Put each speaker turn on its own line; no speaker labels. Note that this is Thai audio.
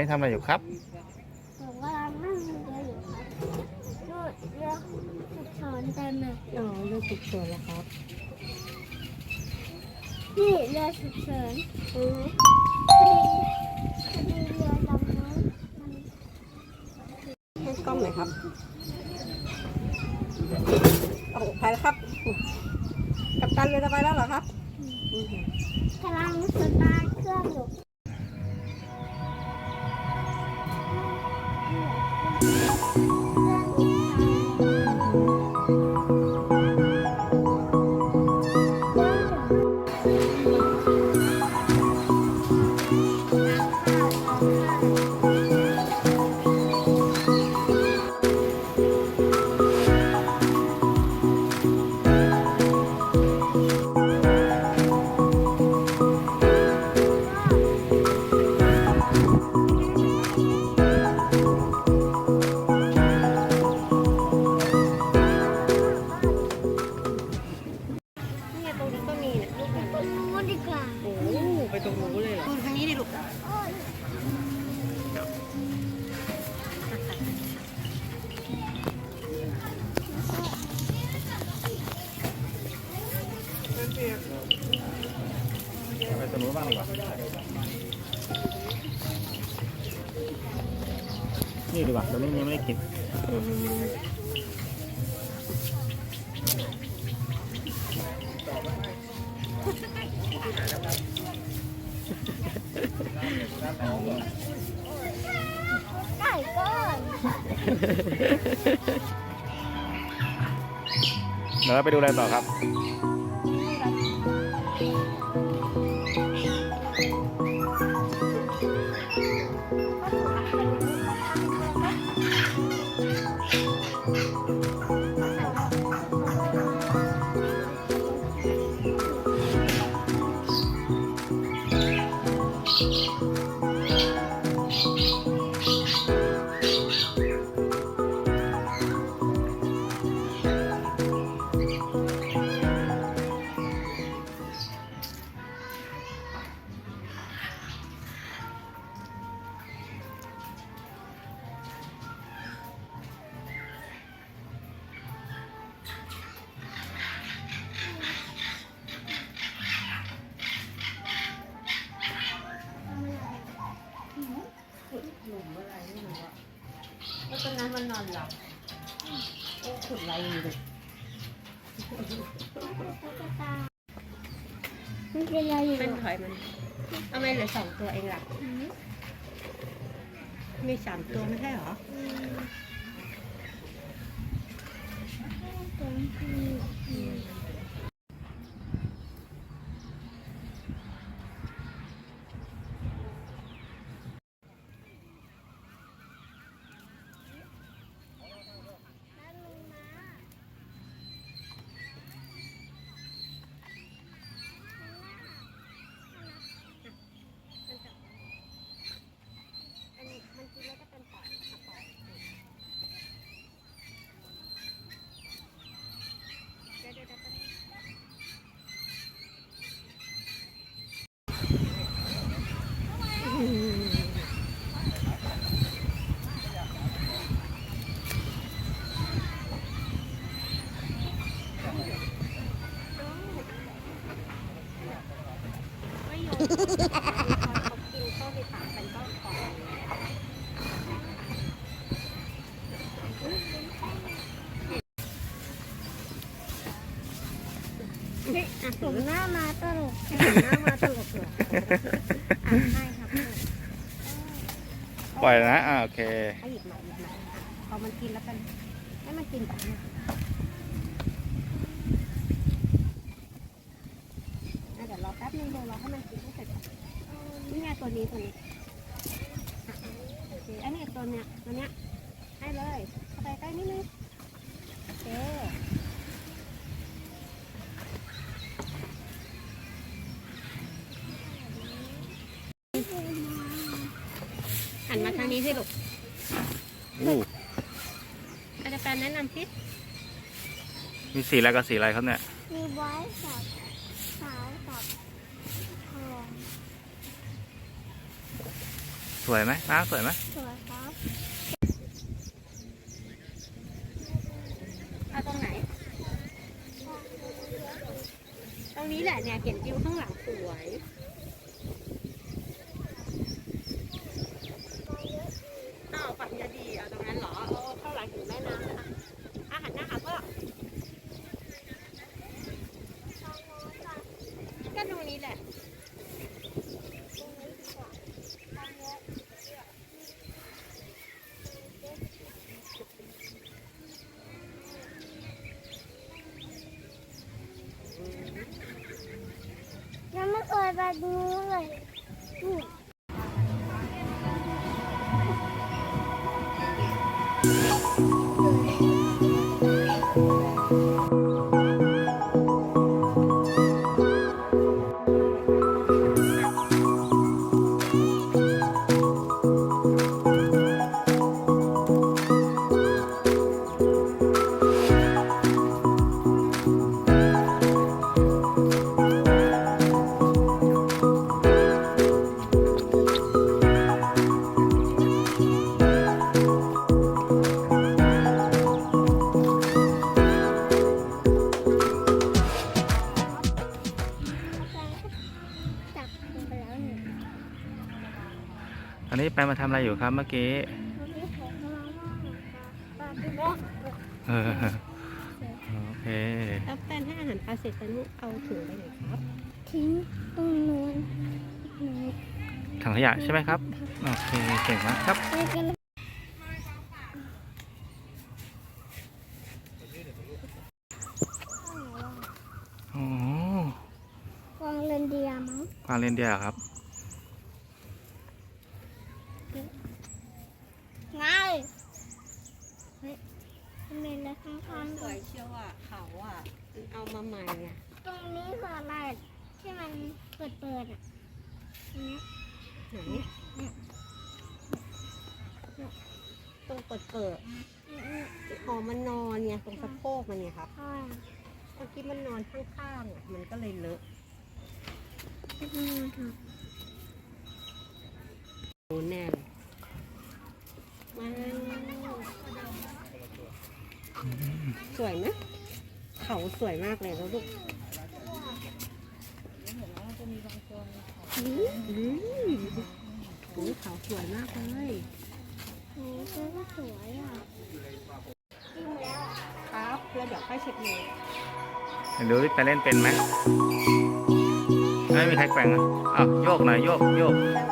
ตอนนี้ทำอะไรอยู่ครับ
ผมกำลังนั่งเรืออยู่ครับดูเรือฉุกเฉินเต็มเลย
อ๋อเรือฉุกเฉินแล้วครับ
นี่เรือฉุกเฉิน
อือ
พอดีพอดีเรือลำนู้นมัน
ให้กล้องหน่อยครับโอ้โหไปแล้วครับ กัปตันเรือจะไปแล้วเหรอครับอือหือกำ
ลังสตาร์ทเครื่องอยู่
เนี่ย นี่
ดีกว่า
ตรงนี้ยัง
ไม่ได้กิน
อืม
ไก่ก้อน
เดี๋ยวเราไปดูอะไรต่อครับ
แล้วตอนนั้นมันนอนหลับ โอ้ขุดอะไรอยู่ลูก
มันเป็นอะไรอยู่
เป็นถอยมันทำไมเหลือสองตัวเองหล่ะ
อืม
มีสามตัวไม่ใช่เหรอ
อืมตรงที่อืม
อันนี้มันกินแล้วก็เป็นปอดค่ะปอดเดี๋ยวเดี๋ยวเดี๋ยวแป๊บนึงไม่โยนเขา กินเข้าไปปากเป็นก้อนปอด
เฮ้ยอ่มหน้ามาตลก
หน้ามาตลกเหรออะใช่ครับ
ปล่อยนะอ่าโอเค
ให้หยิบหน่อยหยิบหน่อยอะพอมันกินแล้วกัน ให้มันกินก่อนนะเดี๋ยวรอแป๊บนึงเดี๋ยวรอให้มันกินให้เสร็จก่อน นี่ไงตัวนี้ตัวนี้อะโอเคอันนี้ตัวเนี้ยตัวเนี้ยให้เลยเข้าไปใกล้นิดนึงโอเคหันมาทางนี้สิลูก
อู้
อาจารย์แนะนำสิ
มีสีอะไรกับสีอะไรครับเนี่ย
มีไว้กับขาวกับทอง
โถ วยไหมน้าสวยไหม
สวยครับ
เอาตรงไหน ตรงนี้แหละเนี่ยเห็นวิวข้างหลังสวยอ้าวฝั่งจะดีเอาตรงนั้นเหรอเออข้างหลังถึงแม่น้ำนะอาหารหน้าหาก็ก็ตรงนี้แหละ
ยัง ไม่ นนี้
ไปมาทำอะไรอยู่ครับเมื่อกี้
วันนี้ผมกำลังว่าปลาที่บอก
เออโอเค
แล้วแฟนให้อาหารปลาเสร็จแฟนเอาถุงไปไหนครับ
ทิ้งตรงนู้นหนู
ถังขยะใช่ไหมครับ โอเคเก่งมากครับ
ไปกันเลย
อ๋อ
วางเรนเดียร์มั้ง
กวางเรนเดียร์เหรอครับ
ง่ายเฮ้ยทำไมเลยข้างๆ
สวยเชียวอะเขาอะเอามาใหม่อะ
ตรงนี้คืออะไรที่มันเปิดเปิดๆอะอันเนี้ย
ไหนตรงเปิดเปิด
อืม
ๆอ๋อมันนอนเนี่ยตรงสะโพกมันเนี่ยครับ
ใช่
เมื่อกี้มันนอนข้างๆอะมันก็เลยเลอะโอ้แน่เลยว้าสวยไหมเขาสวยมากเลยแล้วลูก อืมอืมโอ้เขาสวยมากเลย
โอ้ตัวก็สวยอะจิ้มแล้ว
ครับแล้วเดี๋ยวค่อยเช็ดมือ
ดูไปเล่นเป็นไหมไม่มีใครแกว่งอะอ้าวโยกหน่อยโยกโยก
เ